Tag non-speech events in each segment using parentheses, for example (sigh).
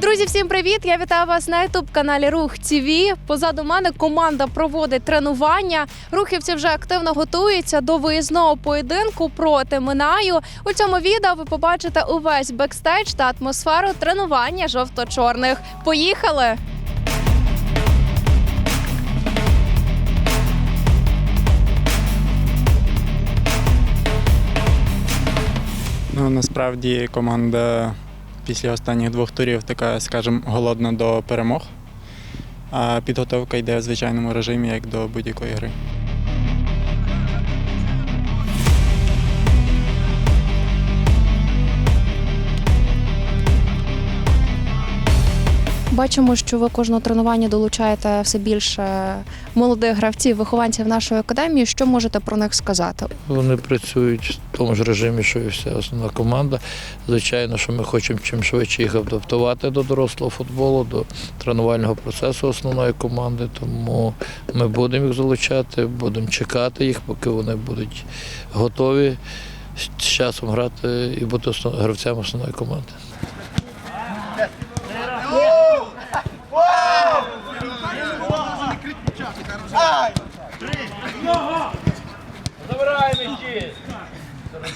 Друзі, всім привіт! Я вітаю вас на ютуб каналі Рух ТВ. Позаду мене команда проводить тренування. Рухівці вже активно готуються до виїзного поєдинку проти Минаю. У цьому відео ви побачите увесь бекстейдж та атмосферу тренування жовто-чорних. Поїхали! Ну насправді команда після останніх двох турів така, скажімо, голодна до перемог. А підготовка йде в звичайному режимі, як до будь-якої гри. Бачимо, що ви кожного тренування долучаєте все більше молодих гравців, вихованців нашої академії. Що можете про них сказати? Вони працюють в тому ж режимі, що і вся основна команда. Звичайно, що ми хочемо чим швидше їх адаптувати до дорослого футболу, до тренувального процесу основної команди. Тому ми будемо їх залучати, будемо чекати їх, поки вони будуть готові з часом грати і бути гравцями основної команди.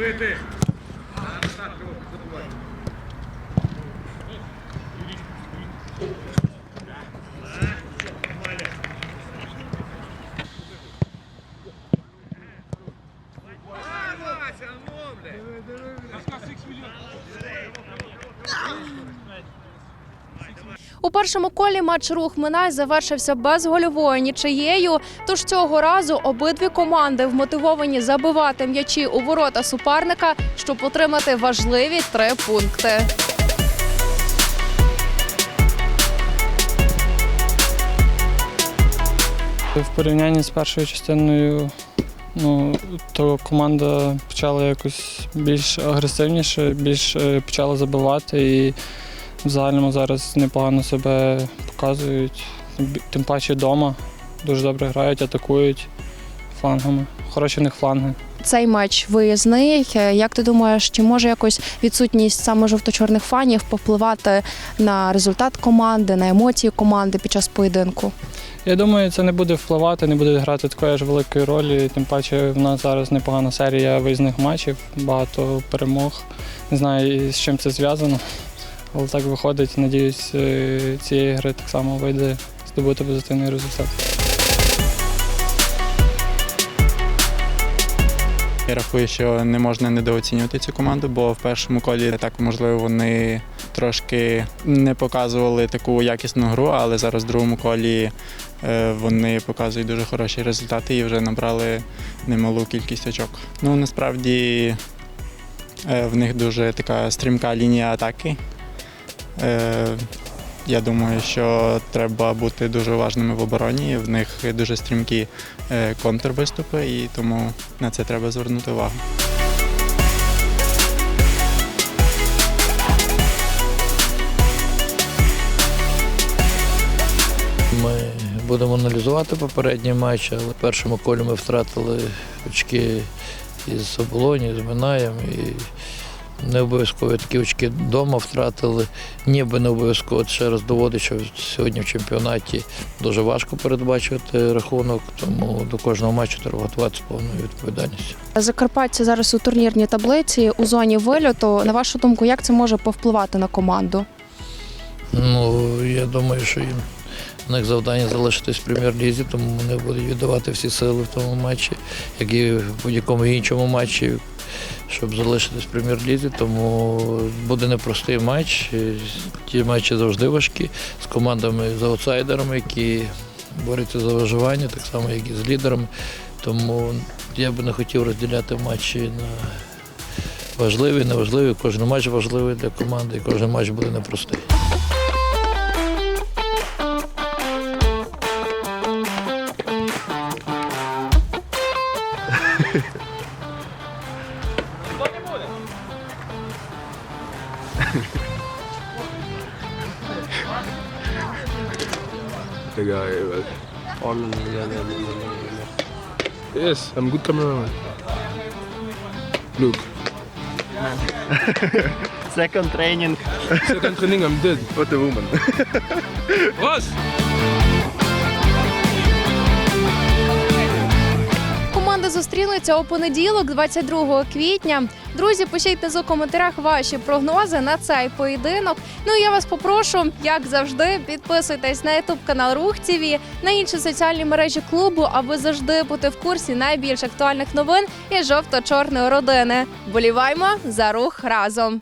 забыл? У першому колі матч рух Минай завершився безгольовою нічиєю. Тож цього разу обидві команди вмотивовані забивати м'ячі у ворота суперника, щоб отримати важливі три пункти. В порівнянні з першою частиною, ну, то команда почала якось більш агресивніше, більш е, почала забивати і в загальному зараз непогано себе показують. Тим паче вдома дуже добре грають, атакують флангами. Хороші в них фланги. Цей матч виїзний. Як ти думаєш, чи може якось відсутність саме жовто-чорних фанів повпливати на результат команди, на емоції команди під час поєдинку? Я думаю, це не буде впливати, не буде грати такої ж великої ролі. Тим паче в нас зараз непогана серія виїзних матчів, багато перемог. Не знаю, з чим це зв'язано, але так виходить. Надіюсь, е, цієї гри так само вийде здобути позитивний результат. Я рахую, що не можна недооцінювати цю команду, бо в першому колі так можливо вони трошки не показували таку якісну гру, але зараз в другому колі е, вони показують дуже хороші результати і вже набрали немалу кількість очок. Ну насправді е, в них дуже така стрімка лінія атаки. Е, Я думаю, що треба бути дуже уважними в обороні. В них дуже стрімкі е, контрвиступи, і тому на це треба звернути увагу. Ми будемо аналізувати попередні матчі, але в першому колі ми втратили очки із оболоні, з Минаєм. І не обов'язково такі очки вдома втратили. Ніби не обов'язково ще раз доводить, що сьогодні в чемпіонаті дуже важко передбачувати рахунок, тому до кожного матчу треба готуватися з повною відповідальністю. Закарпаття зараз у турнірній таблиці у зоні вильоту. На вашу думку, як це може повпливати на команду? Ну, я думаю, що їм них завдання залишитись в прем'єр-лізі, тому вони будуть віддавати всі сили в тому матчі, як і в будь-якому іншому матчі, щоб залишитись в прем'єр-лізі. Тому буде непростий матч. Ті матчі завжди важкі з командами з аутсайдерами, які борються за виживання, так само, як і з лідерами. Тому я би не хотів розділяти матчі на важливі, неважливі. Кожен матч важливий для команди, і кожен матч буде непростий. The (laughs) guy, Yes, I'm good cameraman. Look. Second training. Second training, I'm dead. What a woman. Boss! Зустрінуться у понеділок, 22 квітня. Друзі, пишіть внизу у коментарях ваші прогнози на цей поєдинок. Ну я вас попрошу, як завжди, підписуйтесь на ютуб канал Рух ТВ, на інші соціальні мережі клубу, аби завжди бути в курсі найбільш актуальних новин і жовто-чорної родини. Боліваймо за рух разом.